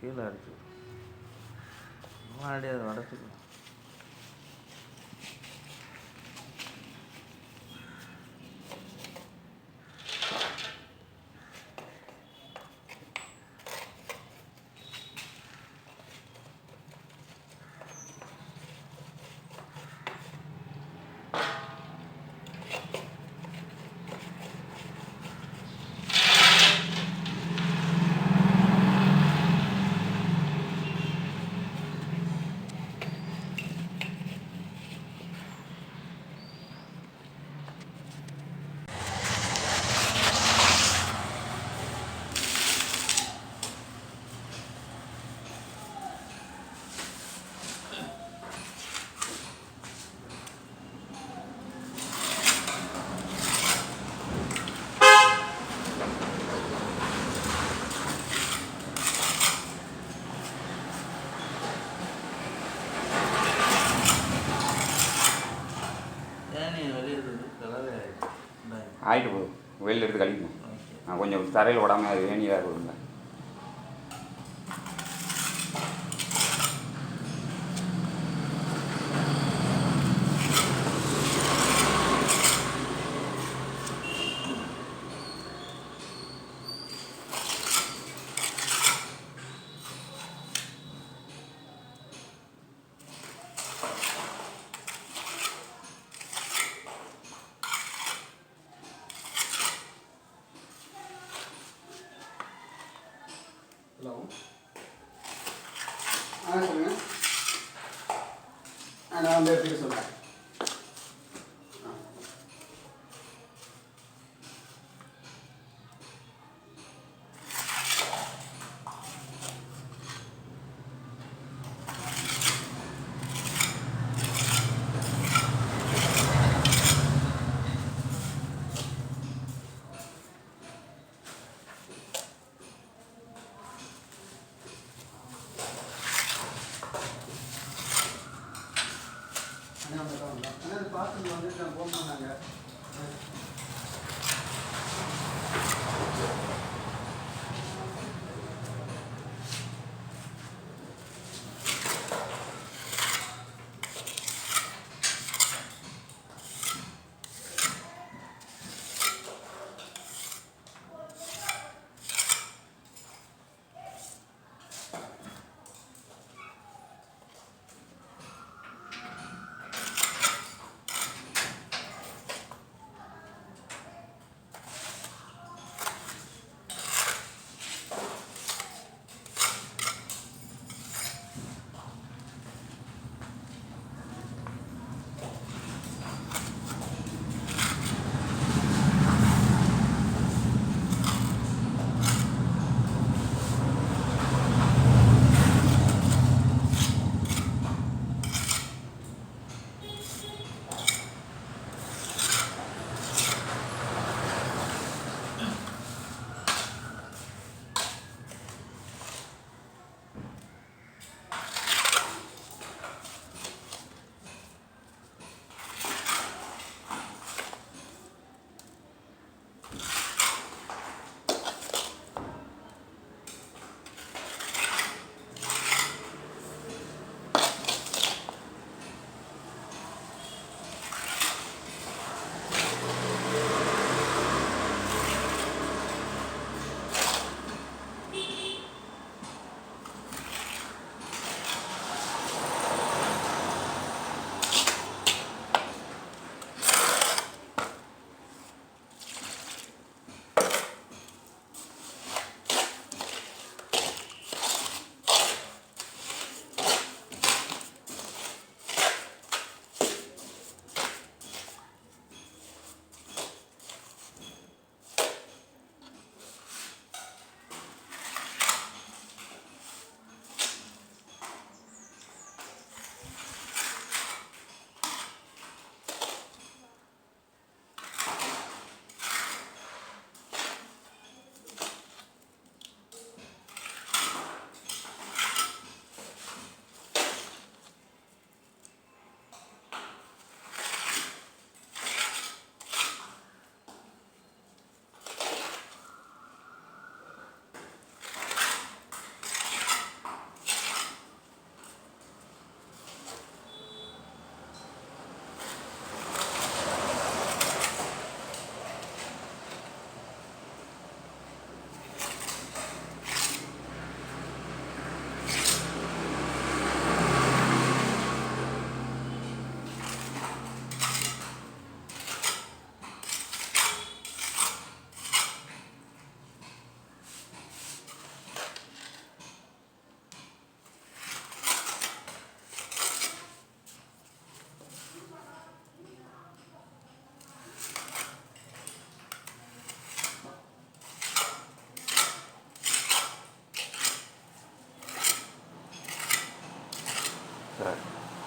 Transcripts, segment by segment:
கீழே அடிச்சு. முன்னாடி அதை உடச்சிக்கலாம் ஆகிட்டு போதும் வெளியில் எடுத்து கழிக்கணும் நான் கொஞ்சம் தரையில் விடாமல் அது வேணியாக ஹலோ. ஆ சொல்லுங்கள் ஆ நான் வந்து எப்படி சொல்கிறேன்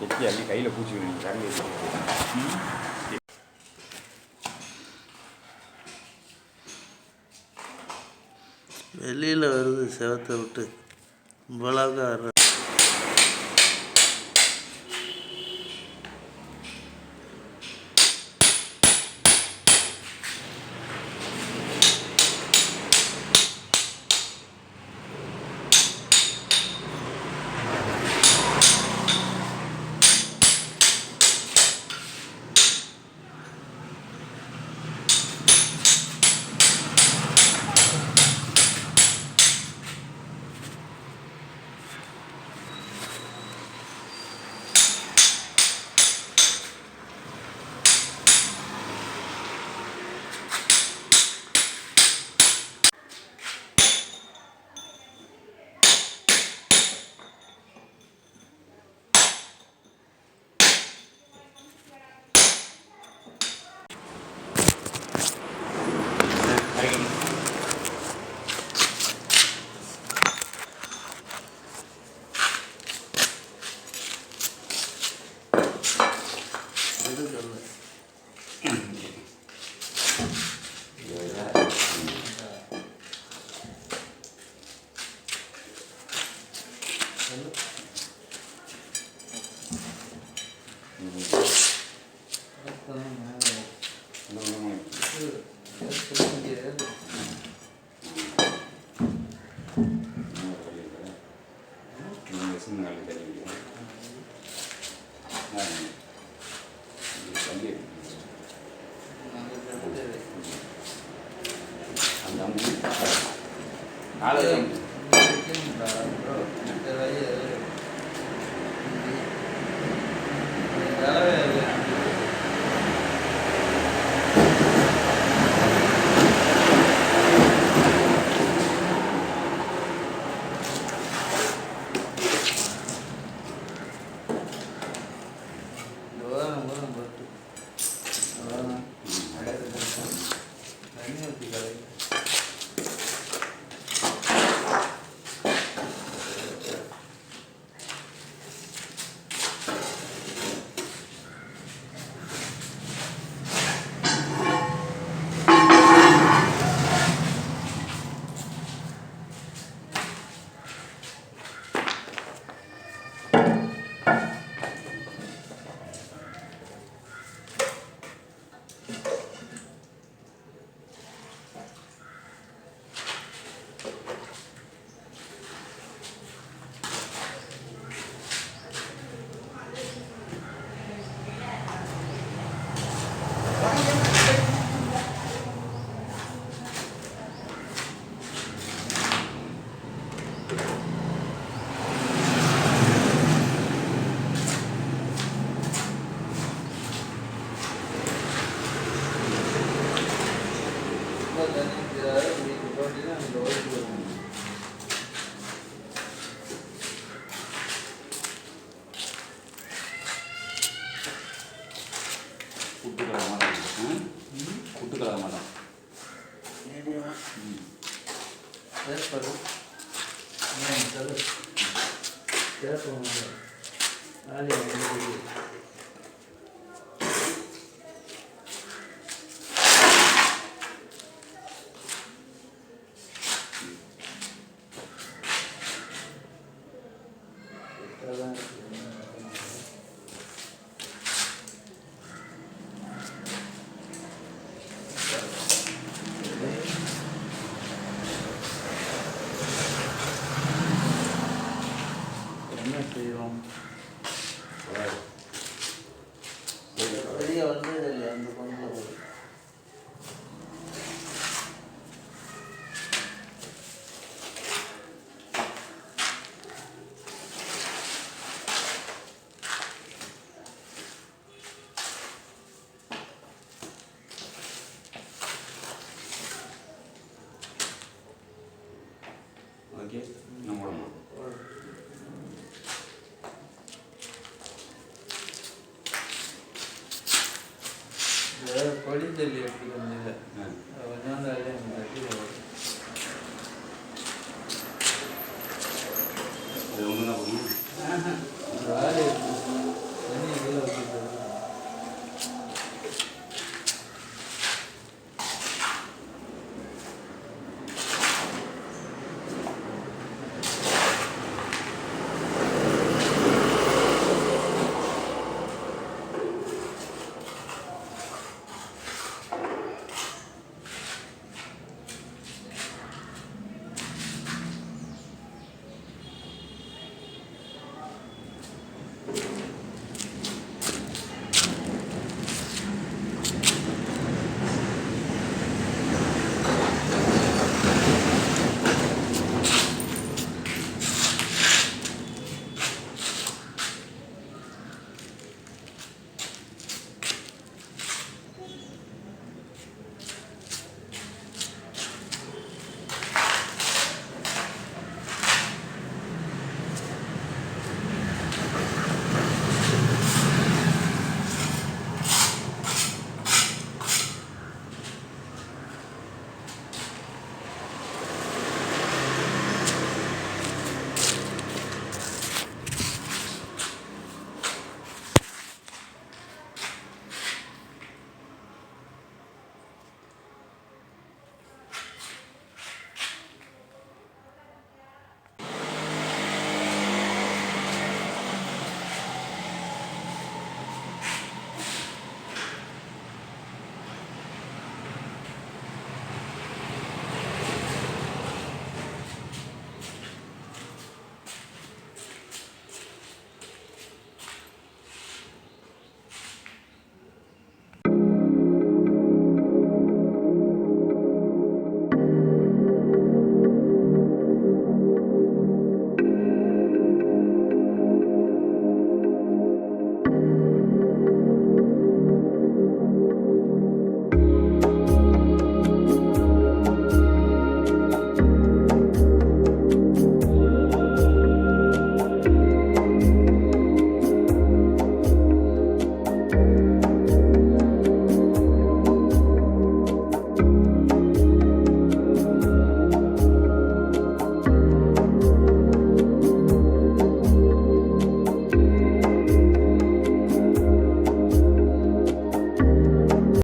கெட்டி அள்ளி கையில் பூச்சிக்கணும் தண்ணி வெளியில் வருது செவத்தை விட்டு. இவ்வளோதான்